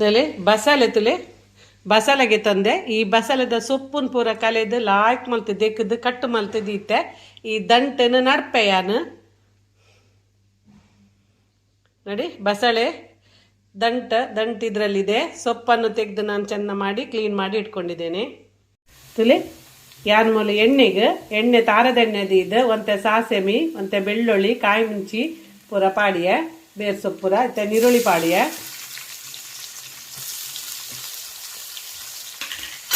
ತುಲೆ ಬಸಳೆ ತುಲೆ ಬಸಾಲೆಗೆ ತಂದೆ. ಈ ಬಸಳೆದ ಸೊಪ್ಪುನ್ ಪೂರ ಕಲೆದು ಲಾಯ್ಕ್ ಮಲ್ತು ಕದ್ದು ಕಟ್ಟು ಮಲ್ತಿದ್ದೀತೆ ಈ ದಂಟನ ನಡ್ಪೆಯಾನು ನೋಡಿ, ಬಸಳೆ, ದಂಟ, ದಂಟ್ ಇದರಲ್ಲಿದೆ. ಸೊಪ್ಪನ್ನು ತೆಗೆದು ನಾನು ಚೆಂದ ಮಾಡಿ ಕ್ಲೀನ್ ಮಾಡಿ ಇಟ್ಕೊಂಡಿದ್ದೇನೆ. ತುಲೆ ಯಾನ್ ಮೂಲ ಎಣ್ಣೆಗೆ? ಎಣ್ಣೆ ತಾರದ ಎಣ್ಣೆದು ಇದು ಒಂತೆ ಸಾಸೆಮಿ, ಒಂತೆ ಬೆಳ್ಳುಳ್ಳಿ, ಕಾಯಿ ಮುಂಚಿ ಪೂರ ಪಾಡಿಯ ಬೇರ್ ಸೊಪ್ಪು ಪೂರ ಮತ್ತೆ ನೀರುಳ್ಳಿ ಪಾಡಿಯ.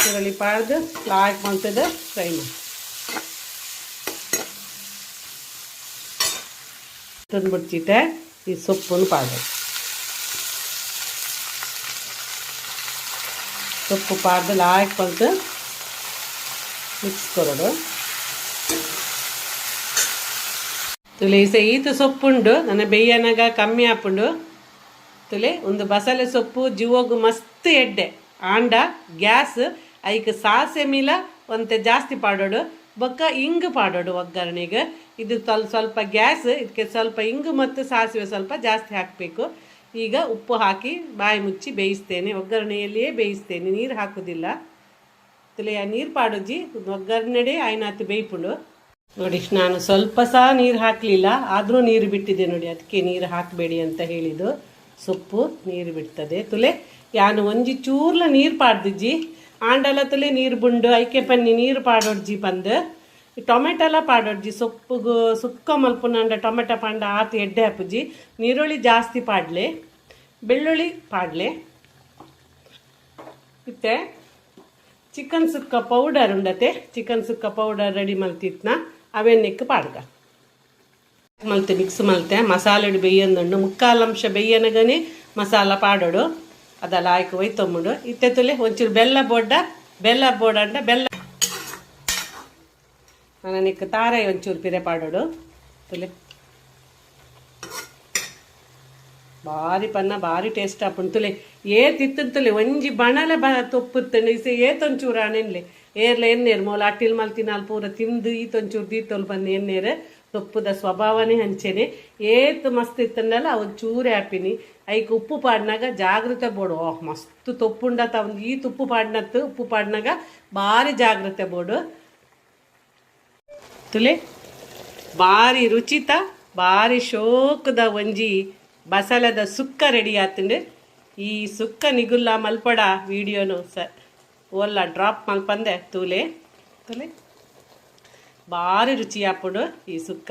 ಈರುಳ್ಳಿ ಪಾಡ್ದು, ಲಾಯ್ಕ್ ಮಾಡ್ತದ ಫ್ರೈ ಮಾಡಿ. ತಂದ್ಬಿಡ್ತಿಟ್ಟೆ ಈ ಸೊಪ್ಪನ್ನು ಪಾಡ್ದು. ಸೊಪ್ಪು ಪಾಡ್ದು, ಲಾಯ್ಕ್ ಬಂತು ಮಿಕ್ಸ್ ಕೊಡೋದು. ತುಲೆ ಈತ ಸೊಪ್ಪುಂಡು, ನನ್ನ ಬೆಯ್ಯನಾಗ ಕಮ್ಮಿ ಆಪುಂಡು. ತುಲೆ, ಒಂದು ಬಸಳೆ ಸೊಪ್ಪು, ಜೀವೋಗು ಮಸ್ತ್ ಎಡ್ಡೆ. ಆಂಡ, ಗ್ಯಾಸ್ ಐಕ್ ಸಾಸೆ ಮೀಲ ಒಂತೆ ಜಾಸ್ತಿ ಪಾಡೋಡು. ಬೊಕ್ಕ ಇಂಗು ಪಾಡೋಡು ಒಗ್ಗರಣೆಗೆ. ಇದು ಸ್ವಲ್ಪ ಸ್ವಲ್ಪ ಗ್ಯಾಸ್ ಇದಕ್ಕೆ ಸ್ವಲ್ಪ ಇಂಗು ಮತ್ತು ಸಾಸಿವೆ ಸ್ವಲ್ಪ ಜಾಸ್ತಿ ಹಾಕಬೇಕು. ಈಗ ಉಪ್ಪು ಹಾಕಿ ಬಾಯಿ ಮುಚ್ಚಿ ಬೇಯಿಸ್ತೇನೆ. ಒಗ್ಗರಣೆಯಲ್ಲಿಯೇ ಬೇಯಿಸ್ತೇನೆ. ನೀರು ಹಾಕೋದಿಲ್ಲ. ತುಲೆಯ ನೀರು ಪಾಡೋಜಿ ಒಗ್ಗರಣೆಡೆ ಆಯ್ನಾತು ಬೇಯ್ಪುಂಡು. ನೋಡಿ, ನಾನು ಸ್ವಲ್ಪ ಸಹ ನೀರು ಹಾಕಲಿಲ್ಲ. ಆದರೂ ನೀರು ಬಿಟ್ಟಿದೆ ನೋಡಿ. ಅದಕ್ಕೆ ನೀರು ಹಾಕಬೇಡಿ ಅಂತ ಹೇಳಿದ್ದು. ಸೊಪ್ಪು ನೀರು ಬಿಡ್ತದೆ. ತುಲೆ, ಯಾನು ಒಂಜಿ ಚೂರ್ಲ ನೀರು ಪಾಡ್ದಿಜ್ಜಿ. ಆಂಡಲ ತುಲೆ ನೀರು ಬುಂಡು, ಐಕೆ ಪನ್ನಿ ನೀರು ಪಾಡೋಡ್ಜಿ ಈ ಟೊಮೆಟೊಲ ಪಾಡೋಡ್ಜಿ, ಸೊಪ್ಪುಗು, ಸುಕ್ಕ ಮಲ್ಪುನಂಡ ಟೊಮೆಟೊ ಪಂಡ ಆತು ಎಡ್ಡೆ ಹಾಪುಜಿ ನೀರುಳ್ಳಿ ಜಾಸ್ತಿ ಪಾಡ್ಲೆ, ಬೆಳ್ಳುಳ್ಳಿ ಪಾಡ್ಲೆ. ಇತ್ತೆ, ಚಿಕನ್ ಸುಕ್ಕ ಪೌಡರ್ ಉಂಡತೆ ಚಿಕನ್ ಸುಕ್ಕ ಪೌಡರ್ ರೆಡಿ ಮಲ್ತಿತ್ನ ಅವೆನ್ನೆಕ್ ಪಾಡ್ಗ. ಮಲ್ತೆ, ಮಿಕ್ಸ್ ಮಲ್ತೆ, ಮಸಾಲೆಡು ಬೇಯಂದುಂಡು ಮುಕ್ಕಾಲಂಶ ಗನಿ ಮಸಾಲ ಪಾಡೋಡು. ಅದೆಲ್ಲ ಆಯ್ಕೆ ಒಯ್ತೊಮ್ಮುಡು ಇತ್ತೆ ತುಲೆ, ಒಂಚೂರು ಬೆಲ್ಲ ಬೋಡ, ಬೆಲ್ಲ ಬೋಡಂಡ ಬೆಲ್ಲ. ನನಕ್ಕೆ ತಾರೆ ಒಂಚೂರು ಪಿರೆ ಪಾಡೋಡು. ತುಲೆ. ಬಾರಿ ಪನ್ನ ಬಾರಿ ಟೇಸ್ಟ್ ಆಪುಂಡು ತುಲೆ. ಏ ಇತ್ತಂತಲೆ ಒಂಜಿ ಬಣಲೆ ಬ ತೊಪ್ಪುತ್ತಂಡು ಇಸ ಏತೊಂಚೂರು ಆನೆನ್ಲೆ ಏರ್ಲ ಎಣ್ಣೇರು ಮೂಲ, ಅಟ್ಟಿಲ್ ಮಲ್ತಿನಾಲ್ ಪೂರ ತಿಂದು, ಈತೊಂಚೂರು ದೀತೊಲ್ ಬಂದು ಎಣ್ಣೇರು. ತೊಪ್ಪುದ ಸ್ವಭಾವನೇ ಹಂಚೇನೆ ಏತ್ ಮಸ್ತ್ ಇತ್ತಂಡಲ್ಲ ಅವು ಚೂರು ಹಾಪಿನಿ ಐಕ್ ಉಪ್ಪು ಪಾಡ್ನಾಗ ಜಾಗ್ರತೆ ಬೋಡು. ಓಹ್, ಮಸ್ತ್ ತೊಪ್ಪುಂಡ ಈ ತುಪ್ಪು ಪಾಡ್ನತ್ತು ಉಪ್ಪು ಪಾಡ್ನಾಗ ಭಾರಿ ಜಾಗ್ರತೆ ಬೋಡು. ತುಲೆ, ಭಾರಿ ರುಚಿತ, ಭಾರಿ ಶೋಕದ ಒಂಜಿ ಬಸಲದ ಸುಕ್ಕ ರೆಡಿ ಆತುಂಡು. ಈ ಸುಕ್ಕ ನಿಗುಲ್ಲ ಮಲ್ಪಡ ವಿಡಿಯೋನು ಸ ಓಲ್ಲ ಡ್ರಾಪ್ ಮಲ್ಪಂದೆ, ತೂಲೆ. ತುಲೆ. ಭಾರಿ ರುಚಿ ಆಪುಡು ಈ ಸುಕ್ಕ